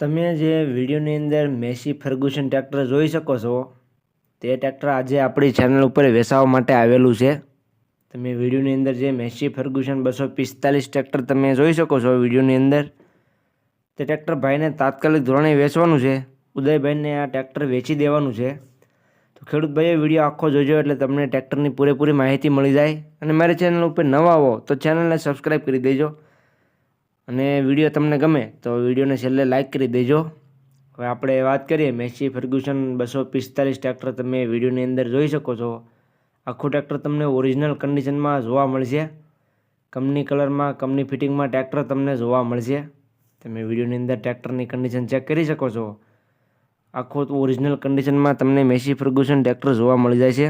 તમે જે વિડીયોની અંદર મેસી ફર્ગ્યુસન ટ્રેક્ટર જોઈ શકો છો, તે ટ્રેક્ટર આજે આપણી ચેનલ ઉપર વેચાવા માટે આવેલું છે. તમે વિડીયોની અંદર જે મેસી ફર્ગ્યુસન બસો પિસ્તાલીસ ટ્રેક્ટર તમે જોઈ શકો છો વિડીયોની અંદર. તે ટ્રેક્ટર ભાઈને તાત્કાલિક ધોરણે વેચવાનું છે. ઉદયભાઈને આ ટ્રેક્ટર વેચી દેવાનું છે. તો ખેડૂત ભાઈએ વીડિયો આખો જોજો એટલે તમને ટ્રેક્ટરની પૂરેપૂરી માહિતી મળી જાય. અને મારી ચેનલ ઉપર નવા આવો તો ચેનલને સબસ્ક્રાઈબ કરી દેજો. અને વીડિયો તમને ગમે તો વિડીયોને છેલ્લે લાઇક કરી દેજો. હવે આપણે વાત કરીએ મેસી ફર્ગ્યુસન બસો પિસ્તાલીસ ટ્રેક્ટર તમે વિડીયોની અંદર જોઈ શકો છો. આખું ટ્રેક્ટર તમને ઓરિજિનલ કન્ડિશનમાં જોવા મળશે. કંપની કલરમાં કંપની ફિટિંગમાં ટ્રેક્ટર તમને જોવા મળશે. તમે વિડીયોની અંદર ટ્રેક્ટરની કન્ડિશન ચેક કરી શકો છો. આખું ઓરિજિનલ કન્ડિશનમાં તમને મેસી ફર્ગ્યુસન ટ્રેક્ટર જોવા મળી જાય છે.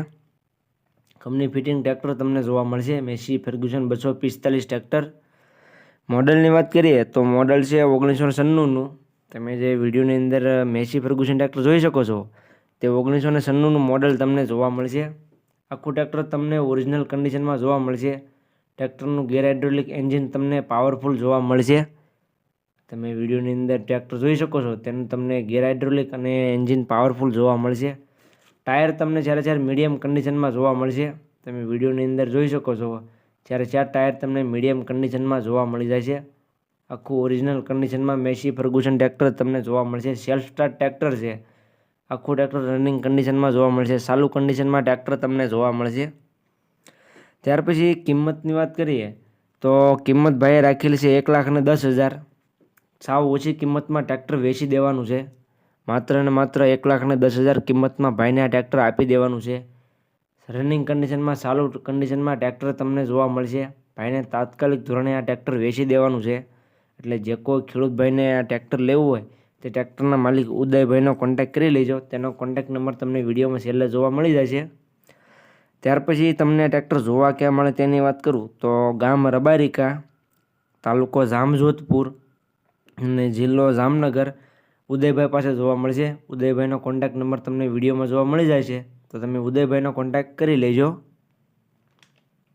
કંપની ફિટિંગ ટ્રેક્ટર તમને જોવા મળશે. મેસી ફર્ગ્યુસન બસો પિસ્તાલીસ ટ્રેક્ટર મોડલની વાત કરીએ તો મોડલ છે ઓગણીસો સન્નુનું તમે જે વિડીયોની અંદર મેસી ફર્ગુસન ટ્રેક્ટર જોઈ શકો છો. તે ઓગણીસો ને સન્નુનું મોડલ તમને જોવા મળશે. આખું ટ્રેક્ટર તમને ઓરિજિનલ કન્ડિશનમાં જોવા મળશે. ટ્રેક્ટરનું ગેર હાઇડ્રોલિક એન્જિન તમને પાવરફુલ જોવા મળશે. તમે વિડીયોની અંદર ટ્રેક્ટર જોઈ શકો છો, તેનું તમને ગેર હાઇડ્રોલિક અને એન્જિન પાવરફુલ જોવા મળશે. ટાયર તમને જ્યારે જ્યારે મીડિયમ કન્ડિશનમાં જોવા મળશે, તમે વિડીયોની અંદર જોઈ શકો છો. જ્યારે ચાર ટાયર તમને મીડિયમ કન્ડિશનમાં જોવા મળી જાય છે. આખું ઓરિજિનલ કન્ડિશનમાં મેસી ફર્ગુસન ટ્રેક્ટર તમને જોવા મળશે. સેલ્ફ સ્ટાર્ટ ટ્રેક્ટર છે. આખું ટ્રેક્ટર રનિંગ કન્ડિશનમાં જોવા મળશે. ચાલુ કન્ડિશનમાં ટ્રેક્ટર તમને જોવા મળશે. ત્યાર પછી કિંમતની વાત કરીએ, તો કિંમત ભાઈએ રાખેલી છે એક લાખ દસ હજાર. સાવ ઓછી કિંમતમાં ટ્રેક્ટર વેચી દેવાનું છે. માત્ર ને માત્ર એક લાખ દસ હજાર કિંમતમાં ભાઈને આ ટ્રેક્ટર આપી દેવાનું છે. રનિંગ કન્ડિશનમાં ચાલુ કન્ડિશનમાં ટ્રેક્ટર તમને જોવા મળશે. ભાઈને તાત્કાલિક ધોરણે આ ટ્રેક્ટર વેચી દેવાનું છે. એટલે જે કોઈ ખેડૂત ભાઈને આ ટ્રેક્ટર લેવું હોય, તે ટ્રેક્ટરના માલિક ઉદયભાઈનો કોન્ટેક્ટ કરી લેજો. તેનો કોન્ટેક્ટ નંબર તમને વિડીયોમાં છેલ્લે જોવા મળી જાય છે ત્યાર પછી તમને ટ્રેક્ટર જોવા ક્યાં મળે તેની વાત કરું તો ગામ રબારિકા, તાલુકો જામજોધપુર અને જિલ્લો જામનગર ઉદયભાઈ પાસે જોવા મળશે. ઉદયભાઈનો કોન્ટેક્ટ નંબર તમને વિડીયોમાં જોવા મળી જાય છે તો તમે ઉદયભાઈનો કોન્ટેક્ટ કરી લેજો.